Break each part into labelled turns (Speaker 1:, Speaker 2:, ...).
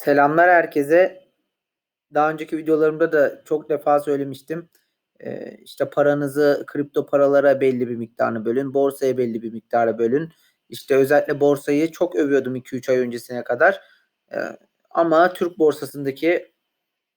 Speaker 1: Selamlar herkese. Daha önceki videolarımda da çok defa söylemiştim. Eee, işte paranızı kripto paralara belli bir miktarını bölün, borsaya belli bir miktarı bölün. İşte özellikle borsayı çok övüyordum 2-3 ay öncesine kadar. Eee, ama Türk borsasındaki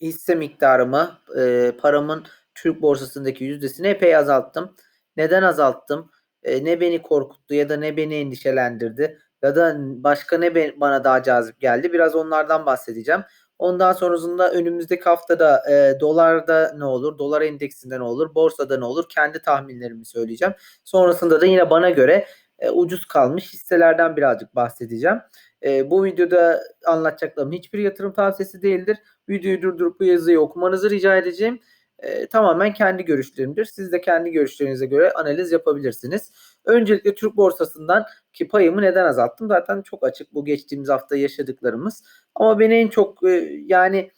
Speaker 1: hisse miktarımı, eee, paramın Türk borsasındaki yüzdesini epey azalttım. Neden azalttım? Eee, ne beni korkuttu ya da ne beni endişelendirdi ya da başka ne bana daha cazip geldi? Biraz onlardan bahsedeceğim. Ondan sonrasında önümüzdeki haftada, eee, dolarda ne olur, dolar endeksinde ne olur, borsada ne olur kendi tahminlerimi söyleyeceğim. Sonrasında da yine bana göre, eee, ucuz kalmış hisselerden birazcık bahsedeceğim. Eee, bu videoda anlatacaklarım hiçbir yatırım tavsiyesi değildir. Videoyu durdurup bu yazıyı okumanızı rica edeceğim. Eee, tamamen kendi görüşlerimdir. Siz de kendi görüşlerinize göre analiz yapabilirsiniz. Öncelikle Türk borsasından ki payımı neden azalttım? Zaten çok açık bu geçtiğimiz hafta yaşadıklarımız. Ama beni en çok eee, yani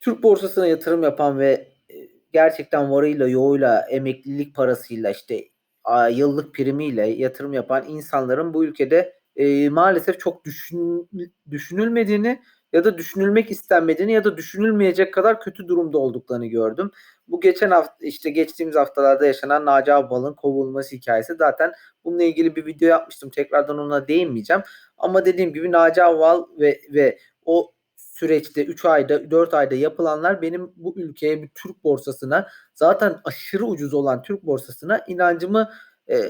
Speaker 1: Türk borsasına yatırım yapan ve eee, gerçekten varıyla yoğuyla emeklilik parasıyla işte a, yıllık primiyle yatırım yapan insanların bu ülkede eee, maalesef çok düşün, düşünülmediğini ya da düşünülmek istenmediğini ya da düşünülmeyecek kadar kötü durumda olduklarını gördüm. Bu geçen hafta işte geçtiğimiz haftalarda yaşanan Naci Ağbal'ın kovulması hikayesi zaten bununla ilgili bir video yapmıştım. Tekrardan ona değinmeyeceğim. Ama dediğim gibi Naci Ağbal ve ve o süreçte 3 ayda 4 ayda yapılanlar benim bu ülkeye bir Türk borsasına zaten aşırı ucuz olan Türk borsasına inancımı e,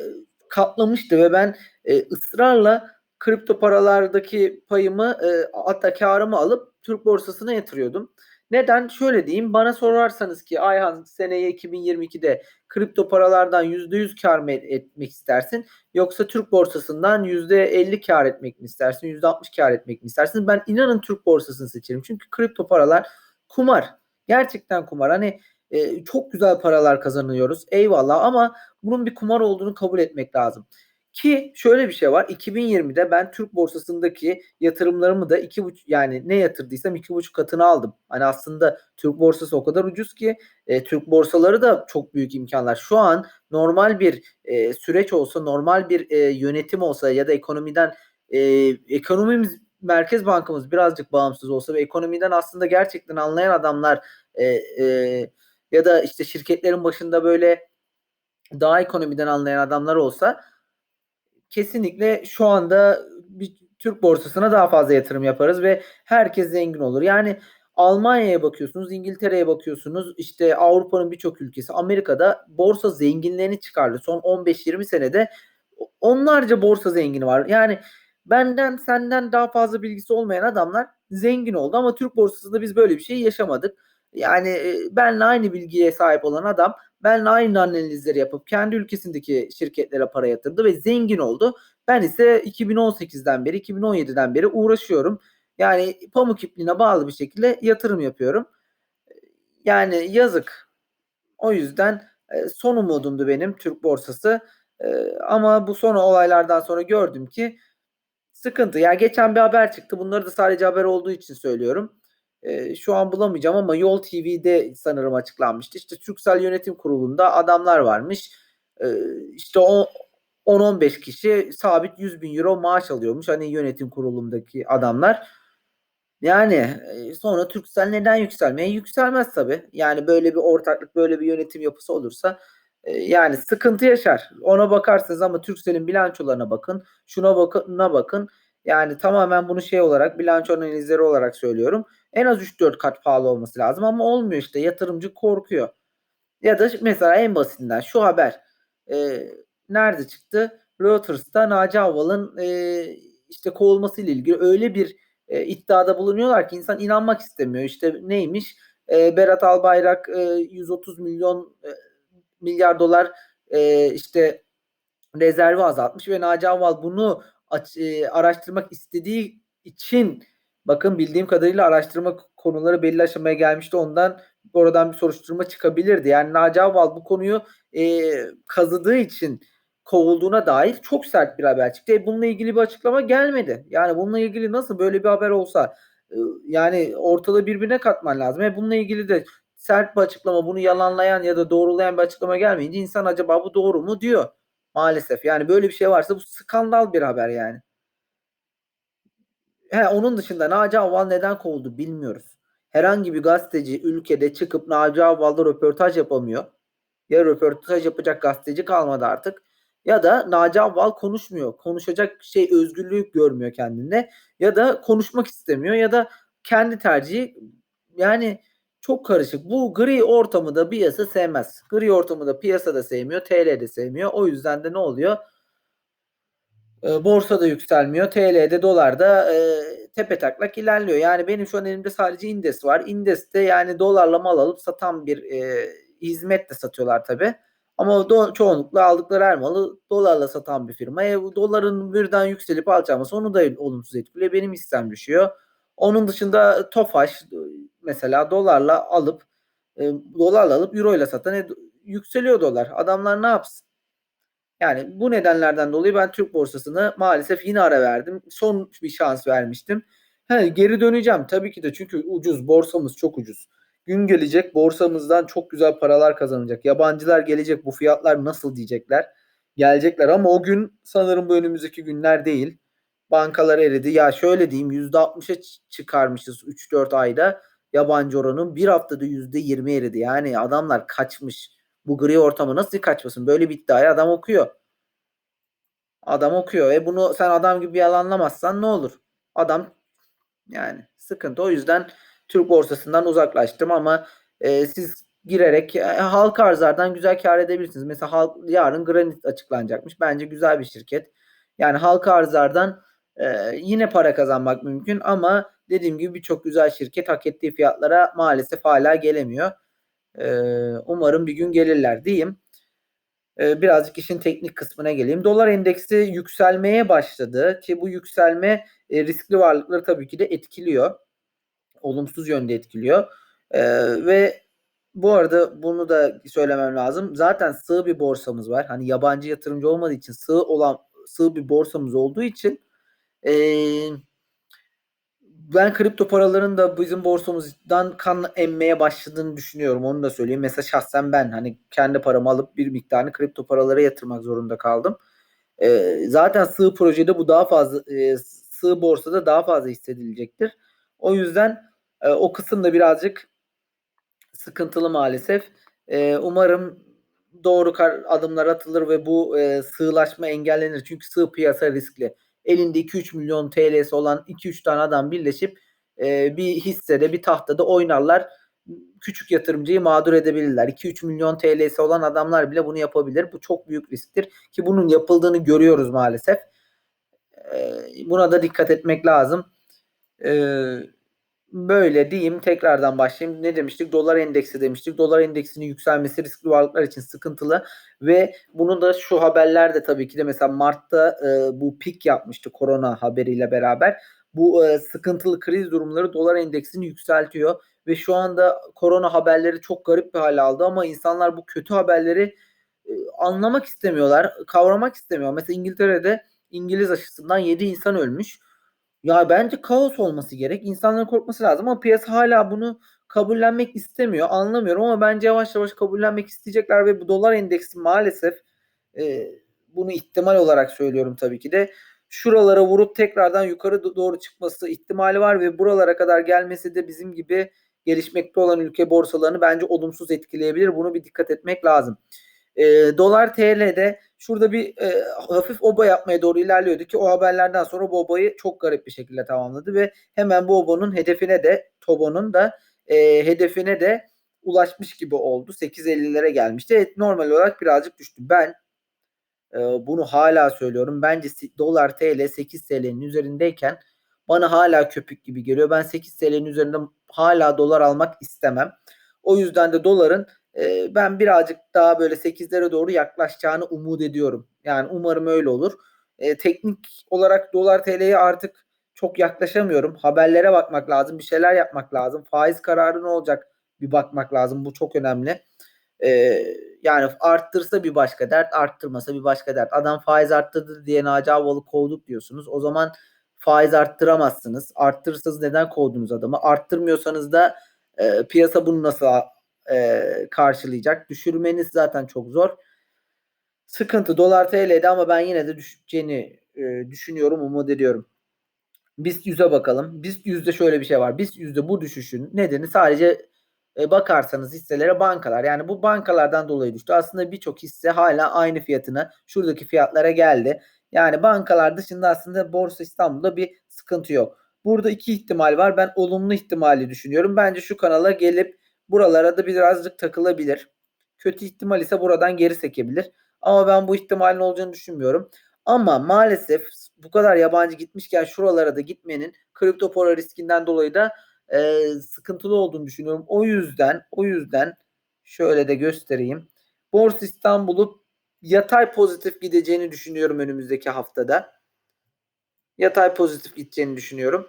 Speaker 1: katlamıştı ve ben e, ısrarla kripto paralardaki payımı e, hatta karımı alıp Türk borsasına yatırıyordum. Neden? Şöyle diyeyim. Bana sorarsanız ki Ayhan seneye 2022'de kripto paralardan %100 kar mı etmek istersin? Yoksa Türk borsasından %50 kar etmek mi istersin? %60 kar etmek mi istersin? Ben inanın Türk borsasını seçerim. Çünkü kripto paralar kumar. Gerçekten kumar. Hani e, çok güzel paralar kazanıyoruz. Eyvallah ama bunun bir kumar olduğunu kabul etmek lazım. Ki şöyle bir şey var. 2020'de ben Türk borsasındaki yatırımlarımı da iki buçuk yani ne yatırdıysam iki buçuk katını aldım. Hani aslında Türk borsası o kadar ucuz ki e, Türk borsaları da çok büyük imkanlar. Şu an normal bir e, süreç olsa, normal bir e, yönetim olsa ya da ekonomiden e, ekonomimiz Merkez Bankamız birazcık bağımsız olsa ve ekonomiden aslında gerçekten anlayan adamlar e, e, ya da işte şirketlerin başında böyle daha ekonomiden anlayan adamlar olsa kesinlikle şu anda bir Türk borsasına daha fazla yatırım yaparız ve herkes zengin olur. Yani Almanya'ya bakıyorsunuz, İngiltere'ye bakıyorsunuz, işte Avrupa'nın birçok ülkesi, Amerika'da borsa zenginlerini çıkardı. Son 15-20 senede onlarca borsa zengini var. Yani benden senden daha fazla bilgisi olmayan adamlar zengin oldu ama Türk borsasında biz böyle bir şey yaşamadık. Yani benle aynı bilgiye sahip olan adam benle aynı analizleri yapıp kendi ülkesindeki şirketlere para yatırdı ve zengin oldu. Ben ise 2018'den beri 2017'den beri uğraşıyorum. Yani pamuk ipliğine bağlı bir şekilde yatırım yapıyorum. Yani yazık. O yüzden son umudumdu benim Türk borsası. Ama bu son olaylardan sonra gördüm ki sıkıntı. Yani geçen bir haber çıktı. Bunları da sadece haber olduğu için söylüyorum e, şu an bulamayacağım ama Yol TV'de sanırım açıklanmıştı. İşte Türksel Yönetim Kurulu'nda adamlar varmış. E, işte o 10-15 kişi sabit 100 bin euro maaş alıyormuş. Hani yönetim kurulundaki adamlar. Yani sonra Türksel neden yükselmeye? Yükselmez tabii. Yani böyle bir ortaklık, böyle bir yönetim yapısı olursa yani sıkıntı yaşar. Ona bakarsınız ama Türksel'in bilançolarına bakın. Şuna bakın, bakın. Yani tamamen bunu şey olarak bilanço analizleri olarak söylüyorum. En az 3-4 kat pahalı olması lazım ama olmuyor işte. Yatırımcı korkuyor. Ya da mesela en basitinden şu haber e, nerede çıktı? Reuters'ta Naci Aval'ın e, işte kovulması ile ilgili öyle bir e, iddiada bulunuyorlar ki insan inanmak istemiyor. İşte neymiş? E, Berat Albayrak e, 130 milyon e, milyar dolar e, işte rezervi azaltmış ve Naci Aval bunu araştırmak istediği için bakın bildiğim kadarıyla araştırma konuları belli aşamaya gelmişti. Ondan oradan bir soruşturma çıkabilirdi. Yani Naci Aval bu konuyu e, kazıdığı için kovulduğuna dair çok sert bir haber çıktı. E, bununla ilgili bir açıklama gelmedi. Yani bununla ilgili nasıl böyle bir haber olsa e, yani ortalığı birbirine katman lazım. E, bununla ilgili de sert bir açıklama bunu yalanlayan ya da doğrulayan bir açıklama gelmeyince insan acaba bu doğru mu diyor. Maalesef yani böyle bir şey varsa bu skandal bir haber yani. He, onun dışında Naci Ağval neden kovuldu bilmiyoruz. Herhangi bir gazeteci ülkede çıkıp Naci Ağval'la röportaj yapamıyor. Ya röportaj yapacak gazeteci kalmadı artık ya da Naci Ağval konuşmuyor. Konuşacak şey özgürlüğü görmüyor kendinde ya da konuşmak istemiyor ya da kendi tercihi yani çok karışık. Bu gri ortamı da piyasa sevmez. Gri ortamı da piyasa da sevmiyor, TL de sevmiyor. O yüzden de ne oluyor? E, borsa da yükselmiyor. TL'de, dolarda e, tepe taklak ilerliyor. Yani benim şu an elimde sadece Indes var. Indes'te yani dolarla mal alıp satan bir e, hizmet de satıyorlar tabi. Ama do, çoğunlukla aldıkları her malı dolarla satan bir firma. E, doların birden yükselip alçalması onu da olumsuz etkiliyor. Benim hissem düşüyor. Onun dışında Tofaş mesela dolarla alıp e, dolarla alıp euro ile satan e, yükseliyor dolar. Adamlar ne yapsın? Yani bu nedenlerden dolayı ben Türk borsasını maalesef yine ara verdim. Son bir şans vermiştim. He, geri döneceğim tabii ki de çünkü ucuz borsamız çok ucuz. Gün gelecek borsamızdan çok güzel paralar kazanacak. Yabancılar gelecek bu fiyatlar nasıl diyecekler. Gelecekler ama o gün sanırım bu önümüzdeki günler değil. Bankalar eridi. Ya şöyle diyeyim %60'a çıkarmışız 3-4 ayda yabancı oranın bir haftada %20 eridi. Yani adamlar kaçmış. Bu gri ortamı nasıl kaçmasın? Böyle bir iddiayı adam okuyor. Adam okuyor. E bunu sen adam gibi yalanlamazsan ne olur? Adam yani sıkıntı. O yüzden Türk borsasından uzaklaştım ama e, siz girerek e, halka arzlardan güzel kar edebilirsiniz. Mesela halk, yarın Granit açıklanacakmış. Bence güzel bir şirket. Yani halka arzlardan e, yine para kazanmak mümkün ama dediğim gibi birçok güzel şirket hak ettiği fiyatlara maalesef hala gelemiyor. E, umarım bir gün gelirler diyeyim. E, birazcık işin teknik kısmına geleyim. Dolar endeksi yükselmeye başladı ki bu yükselme e, riskli varlıkları tabii ki de etkiliyor. Olumsuz yönde etkiliyor. Ve bu arada bunu da söylemem lazım. Zaten sığ bir borsamız var. Hani yabancı yatırımcı olmadığı için sığ olan sığ bir borsamız olduğu için eee ben kripto paraların da bizim borsamızdan kan emmeye başladığını düşünüyorum. Onu da söyleyeyim. Mesela şahsen ben hani kendi paramı alıp bir miktarını kripto paralara yatırmak zorunda kaldım. E, zaten sığ projede bu daha fazla e, sığ borsada daha fazla hissedilecektir. O yüzden e, o kısım da birazcık sıkıntılı maalesef. E, umarım doğru adımlar atılır ve bu e, sığlaşma engellenir. Çünkü sığ piyasa riskli elinde 2-3 milyon TL'si olan 2-3 tane adam birleşip e, bir hissede bir tahtada oynarlar. Küçük yatırımcıyı mağdur edebilirler. 2-3 milyon TL'si olan adamlar bile bunu yapabilir. Bu çok büyük risktir ki bunun yapıldığını görüyoruz maalesef. E, buna da dikkat etmek lazım. Eee Böyle diyeyim tekrardan başlayayım. Ne demiştik? Dolar endeksi demiştik. Dolar endeksinin yükselmesi riskli varlıklar için sıkıntılı ve bunu da şu haberler de tabii ki de mesela Mart'ta e, bu pik yapmıştı korona haberiyle beraber. Bu e, sıkıntılı kriz durumları dolar endeksini yükseltiyor ve şu anda korona haberleri çok garip bir hale aldı ama insanlar bu kötü haberleri e, anlamak istemiyorlar, kavramak istemiyor. Mesela İngiltere'de İngiliz aşısından 7 insan ölmüş ya bence kaos olması gerek. İnsanların korkması lazım ama piyasa hala bunu kabullenmek istemiyor. Anlamıyorum ama bence yavaş yavaş kabullenmek isteyecekler ve bu dolar endeksi maalesef e, bunu ihtimal olarak söylüyorum tabii ki de şuralara vurup tekrardan yukarı doğru çıkması ihtimali var ve buralara kadar gelmesi de bizim gibi gelişmekte olan ülke borsalarını bence olumsuz etkileyebilir. Bunu bir dikkat etmek lazım. E, dolar TL'de şurada bir e, hafif oba yapmaya doğru ilerliyordu ki o haberlerden sonra bu obayı çok garip bir şekilde tamamladı ve hemen bu obanın hedefine de Tobo'nun da e, hedefine de ulaşmış gibi oldu. 8.50'lere gelmişti. Evet, normal olarak birazcık düştü. Ben e, bunu hala söylüyorum. Bence dolar TL 8 TL'nin üzerindeyken bana hala köpük gibi geliyor. Ben 8 TL'nin üzerinde hala dolar almak istemem. O yüzden de doların e, ben birazcık daha böyle 8'lere doğru yaklaşacağını umut ediyorum. Yani umarım öyle olur. E, teknik olarak dolar TL'ye artık çok yaklaşamıyorum. Haberlere bakmak lazım. Bir şeyler yapmak lazım. Faiz kararı ne olacak bir bakmak lazım. Bu çok önemli. E, yani arttırsa bir başka dert, arttırmasa bir başka dert. Adam faiz arttırdı diye Naci Avalı kovduk diyorsunuz. O zaman faiz arttıramazsınız. Arttırırsanız neden kovdunuz adamı? Arttırmıyorsanız da e, piyasa bunu nasıl e, karşılayacak. Düşürmeniz zaten çok zor. Sıkıntı dolar TL'de ama ben yine de düşeceğini e, düşünüyorum, umut ediyorum. BIST 100'e bakalım. BIST 100'de şöyle bir şey var. BIST 100'de bu düşüşün nedeni sadece e, bakarsanız hisselere bankalar. Yani bu bankalardan dolayı düştü. Aslında birçok hisse hala aynı fiyatına şuradaki fiyatlara geldi. Yani bankalar dışında aslında Borsa İstanbul'da bir sıkıntı yok. Burada iki ihtimal var. Ben olumlu ihtimali düşünüyorum. Bence şu kanala gelip buralara da birazcık takılabilir. Kötü ihtimal ise buradan geri sekebilir. Ama ben bu ihtimalin olacağını düşünmüyorum. Ama maalesef bu kadar yabancı gitmişken şuralara da gitmenin kripto para riskinden dolayı da e, sıkıntılı olduğunu düşünüyorum. O yüzden o yüzden şöyle de göstereyim. Borsa İstanbul'u yatay pozitif gideceğini düşünüyorum önümüzdeki haftada. Yatay pozitif gideceğini düşünüyorum.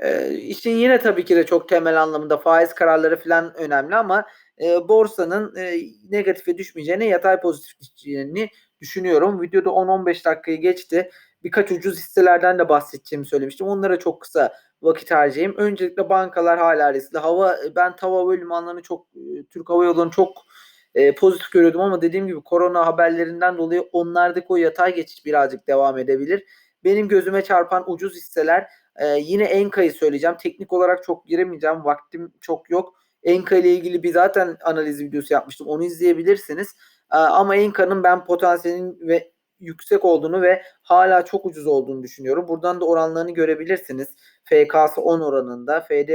Speaker 1: E, işin yine tabii ki de çok temel anlamında faiz kararları falan önemli ama e, borsanın e, negatife düşmeyeceğini, yatay pozitif gideceğini düşünüyorum. Videoda 10-15 dakikayı geçti. Birkaç ucuz hisselerden de bahsedeceğimi söylemiştim. Onlara çok kısa vakit harcayayım. Öncelikle bankalar hala riskli. Hava ben hava ve limanlarını çok Türk Hava Yolları'nı çok e, pozitif görüyordum ama dediğim gibi korona haberlerinden dolayı onlardaki o yatay geçiş birazcık devam edebilir. Benim gözüme çarpan ucuz hisseler e, yine Enka'yı söyleyeceğim. Teknik olarak çok giremeyeceğim. Vaktim çok yok. Enka ile ilgili bir zaten analiz videosu yapmıştım. Onu izleyebilirsiniz. E, ama Enka'nın ben potansiyelin ve yüksek olduğunu ve hala çok ucuz olduğunu düşünüyorum. Buradan da oranlarını görebilirsiniz. FK'sı 10 oranında. FD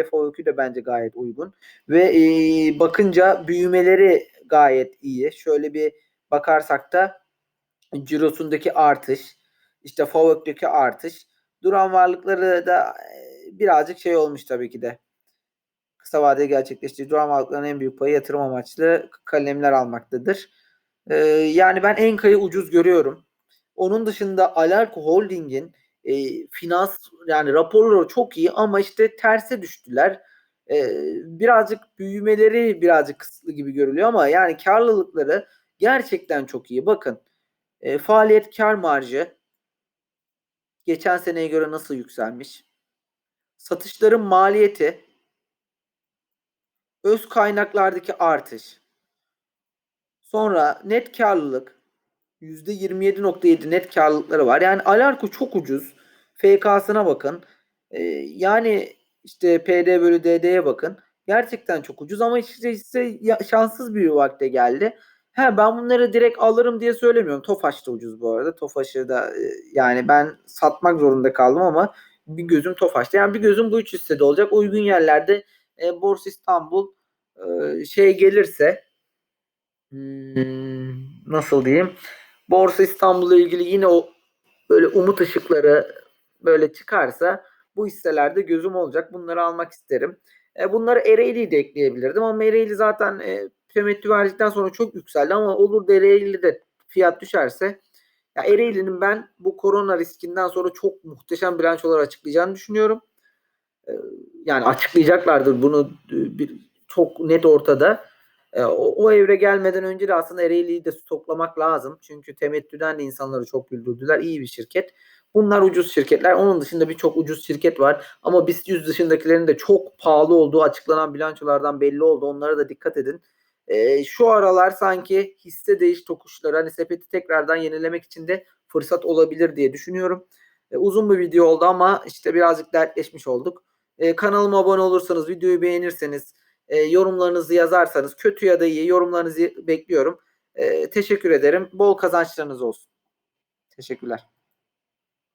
Speaker 1: de bence gayet uygun. Ve e, bakınca büyümeleri gayet iyi. Şöyle bir bakarsak da cirosundaki artış, işte FOVÖK'teki artış, duran varlıkları da birazcık şey olmuş tabii ki de. Kısa vadede gerçekleştiği duran varlıkların en büyük payı yatırım amaçlı kalemler almaktadır. Ee, yani ben Enka'yı ucuz görüyorum. Onun dışında Alarko Holding'in e, finans yani raporları çok iyi ama işte terse düştüler. E, birazcık büyümeleri birazcık kısıtlı gibi görülüyor ama yani karlılıkları gerçekten çok iyi. Bakın e, faaliyet kar marjı geçen seneye göre nasıl yükselmiş? Satışların maliyeti öz kaynaklardaki artış sonra net karlılık %27.7 net karlılıkları var. Yani Alarko çok ucuz. FK'sına bakın. Ee, yani işte PD bölü DD'ye bakın. Gerçekten çok ucuz ama işte, işte şanssız bir vakte geldi. He ben bunları direkt alırım diye söylemiyorum. Tofaş da ucuz bu arada. Tofaş'ı da e, yani ben satmak zorunda kaldım ama bir gözüm Tofaş'ta. Yani bir gözüm bu üç hissede olacak. Uygun yerlerde e, Borsa İstanbul e, şey gelirse hmm, nasıl diyeyim Borsa İstanbul'la ilgili yine o böyle umut ışıkları böyle çıkarsa bu hisselerde gözüm olacak. Bunları almak isterim. E, bunları Ereğli'yi de ekleyebilirdim ama Ereğli zaten e, temettü verdikten sonra çok yükseldi ama olur da Ereğli'de fiyat düşerse ya Ereğli'nin ben bu korona riskinden sonra çok muhteşem bilançolar açıklayacağını düşünüyorum. E, yani açıklayacaklardır bunu e, bir, çok net ortada. E, o, o evre gelmeden önce de aslında Ereğli'yi de stoklamak lazım. Çünkü temettüden de insanları çok güldürdüler. İyi bir şirket. Bunlar ucuz şirketler. Onun dışında birçok ucuz şirket var. Ama BIST 100 dışındakilerin de çok pahalı olduğu açıklanan bilançolardan belli oldu. Onlara da dikkat edin. E, şu aralar sanki hisse değiş tokuşları hani sepeti tekrardan yenilemek için de fırsat olabilir diye düşünüyorum. E, uzun bir video oldu ama işte birazcık dertleşmiş olduk. E, kanalıma abone olursanız, videoyu beğenirseniz, e, yorumlarınızı yazarsanız, kötü ya da iyi yorumlarınızı bekliyorum. E, teşekkür ederim. Bol kazançlarınız olsun. Teşekkürler.